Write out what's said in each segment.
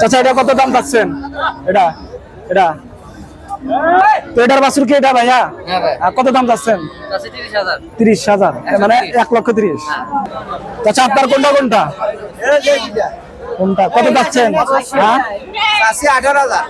চাচা এটা কত দাম পাচ্ছেন? এটা এটা। তো এটার বাছুর কি এটা ভাইয়া? হ্যাঁ আর কত দাম যাচ্ছেন তিরিশ হাজার। মানে এক লক্ষ তিরিশ। আচ্ছা আপনার কোনটা কোনটা? কোনটা? কত পাচ্ছেন হ্যাঁ? আঠারো হাজার।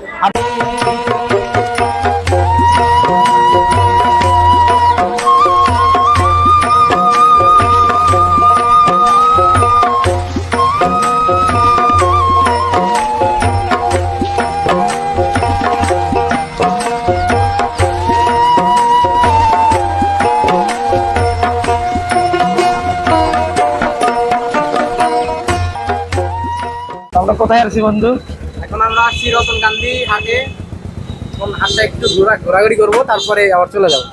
কোথায় আছি বন্ধু? এখন আমরা আসছি রতন গান্ধী হাটে। এখন হাটটা একটু ঘোরা ঘোরাঘুরি করব তারপরে আবার চলে যাব।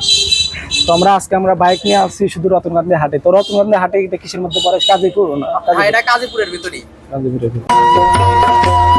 তো আমরা আজকে আমরা বাইক নিয়ে আসছি শুধু রতন গান্ধী হাটে। তো রতনগান্ধী হাটে এটা কিসের মধ্যে পড়ে? কাজীপুর না? হ্যাঁ এটা কাজীপুরের ভিতরেই। কাজীপুরের এটা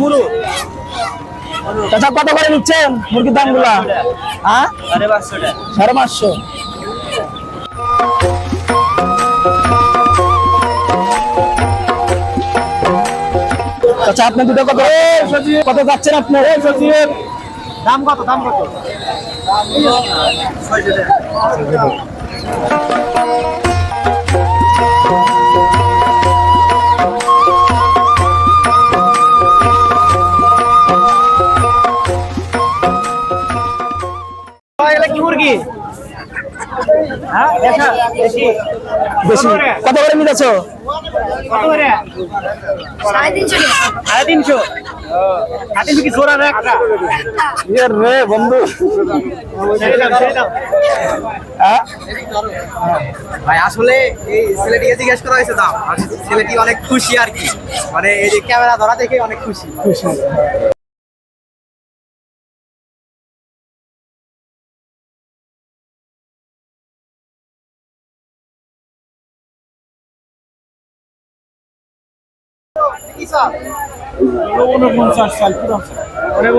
মুরু। চাচা কত করে নিচ্ছেন মুরগির দামগুলা হ্যাঁ? সাড়ে পাঁচশো চাচা আপনি দুটো কত? কত যাচ্ছেন আপনি? দাম কত দাম কত? কি মুরগি বেশি। কত করে? নিতেছো সাড়ে তিনশো টাকা। সাড়ে তিনশো? সাড়ে তিনশো কি জোড়া রে একটা রে বন্ধু। হ্যাঁ? ভাই আসলে এই ছেলেটিকে জিজ্ঞেস করা হয়েছে দাম আর ছেলেটি অনেক খুশি আর কি। মানে এই যে ক্যামেরা ধরা দেখে অনেক খুশি। খুশি।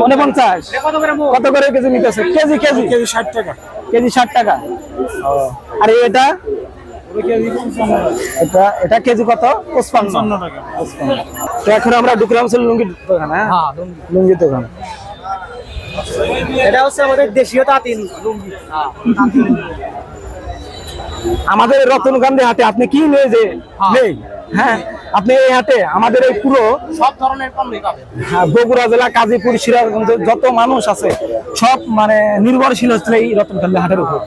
উনপঞ্চাশ কত করে কেজি নিতেছে? KG KG? কেজি ষাট টাকা। কেজি ষাট টাকা? আর এটা? এটা এটা কেজি কত? পঁচপান্ন। টাকা। তো এখন আমরা ঢুকলাম ছিল লুঙ্গির দোকান হ্যাঁ? লুঙ্গির দোকান। এটা হচ্ছে আমাদের দেশীয় তাঁতিল আমাদের রতনকান্দি হাটে আপনি কি নিয়ে যে নেই? হ্যাঁ? আপনি এই হাটে আমাদের এই পুরো সব ধরনের পণ্যই পাবেন। হ্যাঁ, বগুড়া জেলা কাজীপুর সিরাজগঞ্জ যত মানুষ আছে সব মানে নির্ভরশীল হচ্ছে এই রতনকান্দি হাটের উপর।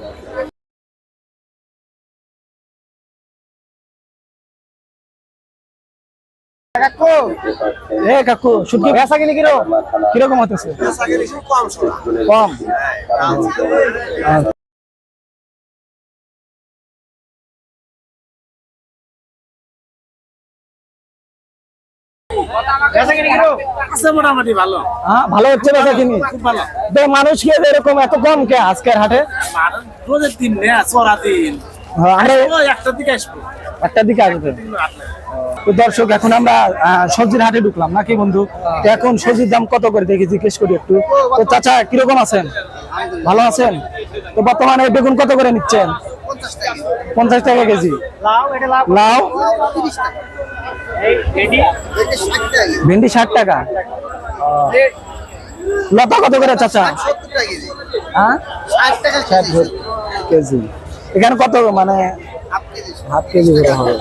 এ কাকু। শুধু ভেসা কিনে কিরো কীরকম হতেছে কম হ্যাঁ ভালো হচ্ছে বেচা কিনি। মানুষ কি এরকম এত কম কে আজকের হাটে? দিন চড়া দিন হ্যাঁ, একটার দিকে আসব। একটা দিকে আসবে। তো দর্শক এখন আমরা সবজির হাটে ঢুকলাম নাকি বন্ধু? তো এখন সবজির দাম কত করে দেখি জিজ্ঞেস করি একটু। তো চাচা কীরকম আছেন? ভালো আছেন? তো বর্তমানে বেগুন কত করে নিচ্ছেন? পঞ্চাশ টাকা কেজি। লাউ? ভেন্ডি ষাট টাকা। লতা কত করে চাচা? হ্যাঁ? কেজি। এখানে কত মানে হাফ কেজি করে হবে।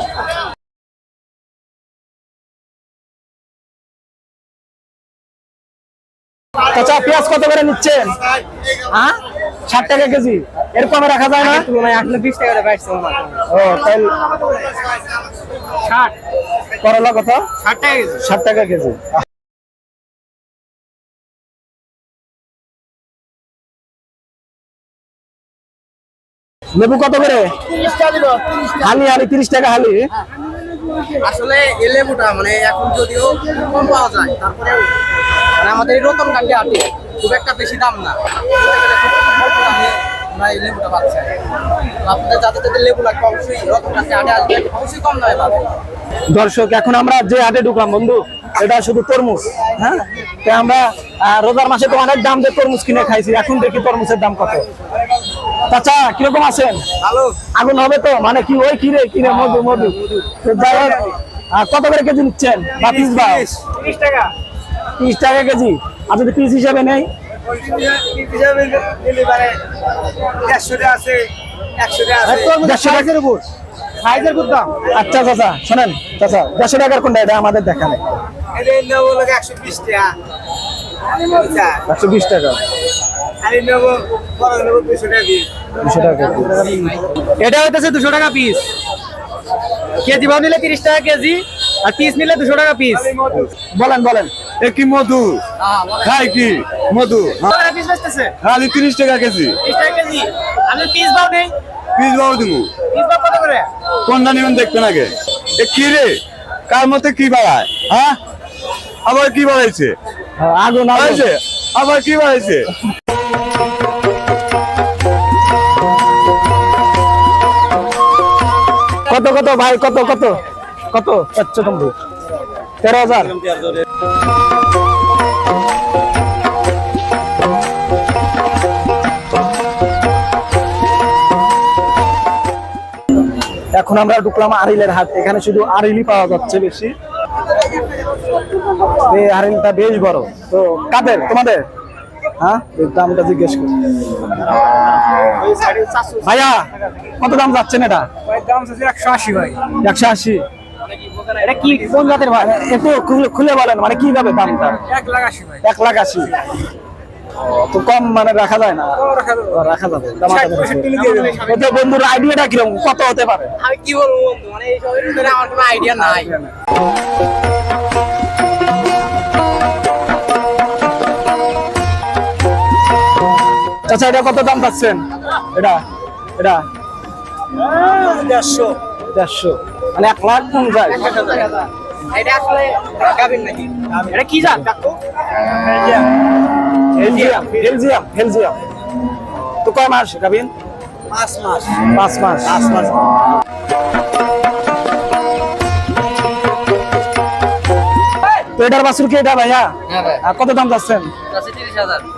চাচা পেঁয়াজ কত করে নিচ্ছেন? হ্যাঁ? ষাট টাকা কেজি। এর কমে রাখা যায় না? আসলে বিশ টাকা ও ষাট করলা কত? ষাট টাকা কেজি ষাট টাকা কেজি। লেবু কত করে? হালি হালি তিরিশ টাকা হালি। আসলে এই লেবুটা মানে এখন যদিও কম পাওয়া যায় তারপরে মানে আমাদের এই রতন কান্ডে আটে খুব একটা বেশি দাম না। এই লেবুটা পাচ্ছি। আপনাদের যাদের যাদের লেবু লাগবে অবশ্যই আটে আসবেন অবশ্যই কম দামে পাবেন। দর্শক এখন আমরা যে হাটে ঢুকলাম বন্ধু এটা শুধু তরমুজ হ্যাঁ? তো আমরা রোজার মাসে তো অনেক দাম দিয়ে তরমুজ কিনে খাইছি এখন দেখি তরমুজের দাম কত। চাচা কীরকম আছেন? আগুন হবে তো? মানে কি ওই কিরে কিরে মধু মধু। তো যাই হোক, কত করে কেজি নিচ্ছেন? বা পিস বা তিরিশ। টাকা তিরিশ টাকা কেজি। আর যদি পিস হিসাবে নেই? টাকার উপর সাইজের খুব আচ্ছা চাচা শোনেন চাচা দেড়শো টাকার কোনটা? এটা আমাদের লোক একশো বিশ টাকা। একশো বিশ টাকা। এটা হইতেছে দুশো টাকা পিস কেজি ভাও নিলে তিরিশ টাকা কেজি আর পিস নিলে দুশো টাকা পিস বলেন বলেন। এ কি মধু? খাই কি? মধু। খালি তিরিশ টাকা কেজি। পিস ভাও নেই। পিস দিমু। কত কোনটা নিবেন দেখবেন আগে। এ কি রে? কার মধ্যে কি বাড়ায়? হ্যাঁ? আবার কি বাড়াইছে? আগুন বাড়াইছে? আবার কি বাড়াইছে? কত কত ভাই? কত কত? কত? চারশো বন্ধু তেরো হাজার। এখন আমরা ঢুকলাম আরিলের হাট। এখানে শুধু আরিলই পাওয়া যাচ্ছে বেশি। এই আরিলটা বেশ বড়। তো কাদের? তোমাদের? হ্যাঁ? দামটা জিজ্ঞেস করি। ভাইয়া কত দাম যাচ্ছেন এটা? একশো আশি ভাই। একশো আশি? এটা কি কোন জাতের একটু খুলে- বলেন মানে কি যাবে দামটা? এক লাখ আশি ভাই। এক লাখ আশি। তো কম মানে রাখা যায় না? রাখা যাবে বন্ধুর আইডিয়াটা কীরকম? কত হতে পারে? আমি কি বলব বন্ধু? মানে এই সবের ভিতরে আমার কোনো আইডিয়া নাই। আচ্ছা এটা কত দাম পাচ্ছেন এটা এটা? দেড়শো। দেড়শো। মানে এক লাখ কম যায়। এটা আসলে গাবিন নাকি? এটা কি জাত? কাকু তো কয় মাস গাবিন পাঁচ মাস। পাঁচ মাস। পাঁচ মাস। তো এটার বাছুর কি এটা ভাইয়া? হ্যাঁ কত দাম যাচ্ছেন?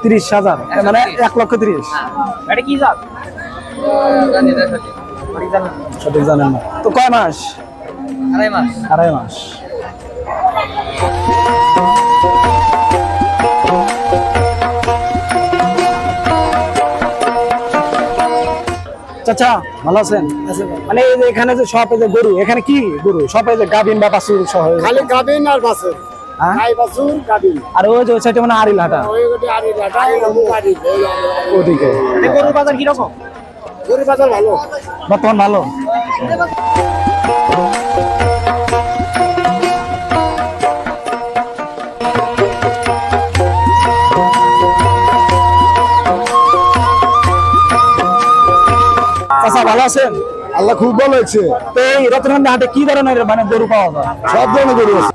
তিরিশ হাজার। মানে এক লক্ষ তিরিশ। এটা কি জাত? জানি না সঠিক। সঠিক জানেন না। তো কয় মাস? আড়াই মাস। আড়াই মাস। চাচা ভালো আছেন? মানে এই যে এখানে যে শপে যে গরু এখানে কি গরু? শপে যে গাভিন বা বাছুর সহ খালি গাবিন আর বাছুর। হ্যাঁ? গাই বাছুর গাবিন আর ওই যে সাইডে মানে আরিল হাটা। ওই গোটে আড়ি লাটা এই লম্বু গাড়ি ওদিকে গরুর বাজার কীরকম? গরু বাজার ভালো। বর্তমান ভালো? চাচা ভালো আছেন? আল্লাহ খুব ভালো হয়েছে তো এই রত্ন হাটে কি ধরনের মানে গরু পাওয়া যায়? সব ধরনের গরু আছে।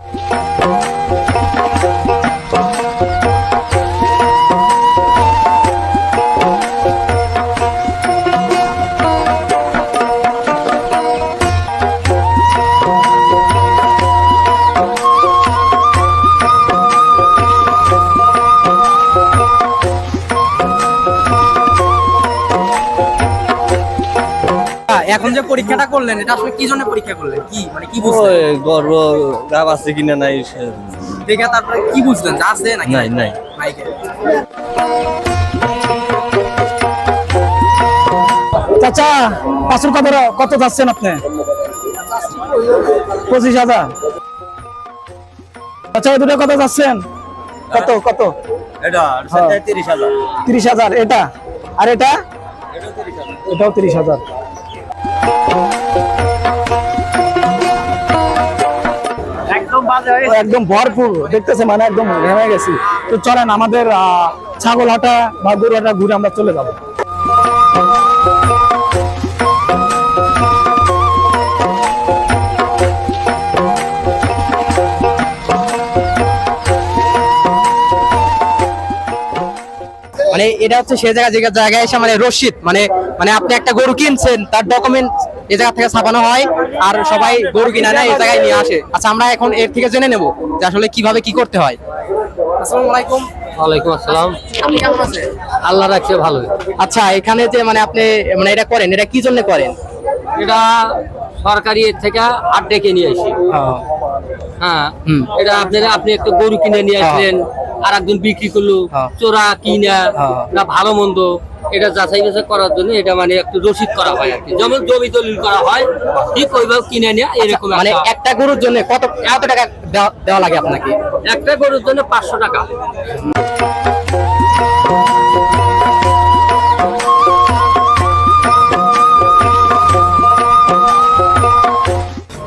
এখন যে পরীক্ষাটা করলেন এটা আসলে কি জন্য পরীক্ষা করলেন? কি? মানে কি বুঝলেন? ওই গর্ব গাব আছে কিনা নাই দেখে তারপরে কি বুঝলেন? যে আছে নাকি? নাই নাই। নাই চাচা পাঁচুর কত কত যাচ্ছেন আপনি? পঁচিশ হাজার। আচ্ছা এই দুটো কত যাচ্ছেন? কত কত? এটা। তিরিশ হাজার। তিরিশ হাজার এটা? আর এটা? এটাও তিরিশ হাজার। একদম ভরপুর। দেখতেছে মানে একদম ঘেমে গেছি। তো চলেন, আমাদের ছাগল হাটা বা গরু হাটা ঘুরে আমরা চলে যাব। মানে এটা হচ্ছে সে জায়গা জায়গা- জায়গায় এসে মানে রসিদ মানে মানে আপনি একটা গরু কিনছেন, তার ডকুমেন্ট এই জায়গা থেকে ছাপানো হয় আর সবাই গরু কিনা নেয় এই জায়গায় নিয়ে আসে। আচ্ছা আমরা এখন এর থেকে জেনে নেব যে আসলে কীভাবে কি করতে হয়। আসসালামু আলাইকুম। ওয়ালাইকুম আসসালাম। আপনি কেমন আছেন? আল্লাহ রাখছে ভালোই আচ্ছা এখানে যে মানে আপনি মানে এটা করেন এটা কি জন্য করেন? এটা সরকারি এর থেকে ডেকে নিয়ে আসি। হ্যাঁ এটা আপনারা আপনি একটা গরু কিনে নিয়ে আসলেন আর একজন বিক্রি করল। চোরা কিনা। না ভালো মন্দ এটা যাচাই বাছাই করার জন্য এটা মানে একটু রসিদ করা হয় আর কি। যেমন জমি দলিল করা হয় ঠিক ওইভাবে কিনে নেওয়া এরকম মানে একটা- গরুর জন্য কত কত টাকা দেওয়া- লাগে আপনাকে? একটা গরুর জন্য পাঁচশো টাকা।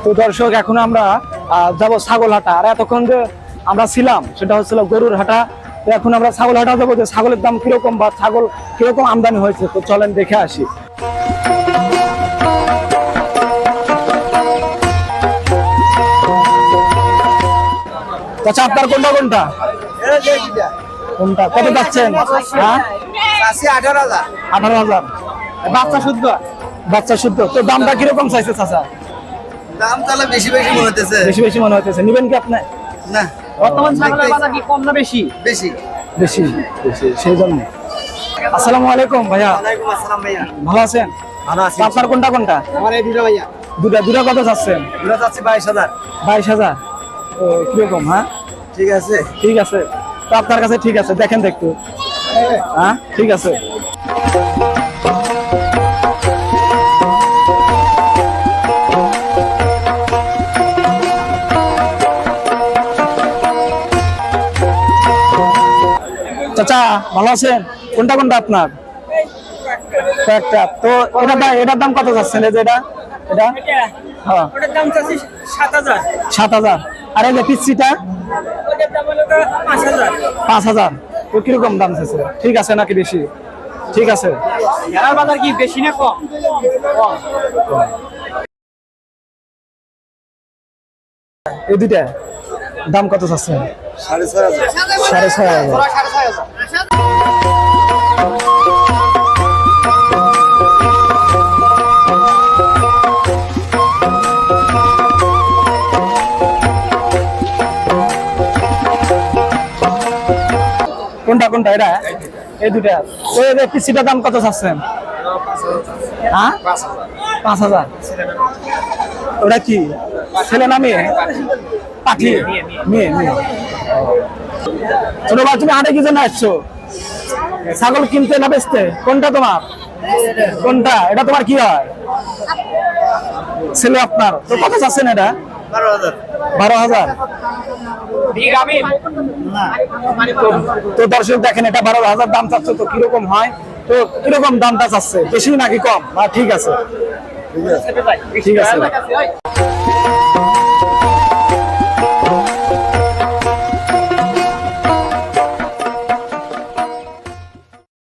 তো দর্শক এখন আমরা আহ, যাব ছাগল হাটা। আর এতক্ষণ যে আমরা ছিলাম সেটা হচ্ছিল গরুর হাটা। এখন আমরা ছাগল হাটা যাব যে ছাগলের দাম কীরকম বা ছাগল কীরকম আমদানি হয়েছে? তো চলেন দেখে আসি। আচ্ছা আপনার কোনটা কোনটা? কোনটা? কত যাচ্ছেন? হ্যাঁ? আঠারো হাজার। বাচ্চা শুদ্ধ? বাচ্চা শুদ্ধ। তো দামটা কীরকম চাইছে চাচা? দাম তাহলে বেশি বেশি মনে হতেছে বেশি বেশি মনে হইতেছে। নিবেন কি আপনি? না। বর্তমান ছাগলের বাজার কি কম না বেশি? বেশি। বেশি বেশি সেই জন্য। আসসালামু আলাইকুম ভাইয়া। ওয়ালাইকুম আসসালাম ভাইয়া। ভালো আছেন? ভালো আছি আপনার কোনটা কোনটা? আমার এই দুটো ভাইয়া। দুটা দুটা কত দুটো যাচ্ছে বাইশ হাজার। বাইশ হাজার? তো কীরকম হ্যাঁ? ঠিক আছে। ঠিক আছে। তো আপনার কাছে ঠিক আছে দেখেন তো একটু। হ্যাঁ ঠিক আছে। চাচা ভালো আছেন? কোনটা কোনটা আপনার? তো এটা দাম এটার দাম কত যাচ্ছেন এই যে এটা এটা? হ্যাঁ। ওটার দাম চাচ্ছি সাত হাজার। সাত হাজার। আর এই যে পিচ্ছিটা? পাঁচ হাজার। তো কীরকম দাম চাইছে ঠিক আছে নাকি বেশি? ঠিক আছে। বাজার কি বেশি না কম? এই দুইটা? দাম কত চাচ্ছে সাড়ে ছয় হাজার। সাড়ে ছয় হাজার। কোনটা কোনটা এটা? এই দুইটা ওই যে পিসিটার দাম কত চাচ্ছেন? হ্যাঁ? পাঁচ হাজার। ওটা কি? ছেলে না পাখি মেয়ে মেয়ে ছোট ভাই তুমি হাটে কি জন্য আসছো? ছাগল কিনতে না বেচতে? কোনটা তোমার? কোনটা? এটা তোমার কি হয়? ছেলে আপনার। তো কত চাচ্ছেন এটা? বারো হাজার। তো দর্শক দেখেন এটা বারো হাজার দাম চাচ্ছে তো কীরকম হয়? তো কীরকম দামটা চাচ্ছে? বেশি নাকি কম? না ঠিক আছে। ঠিক আছে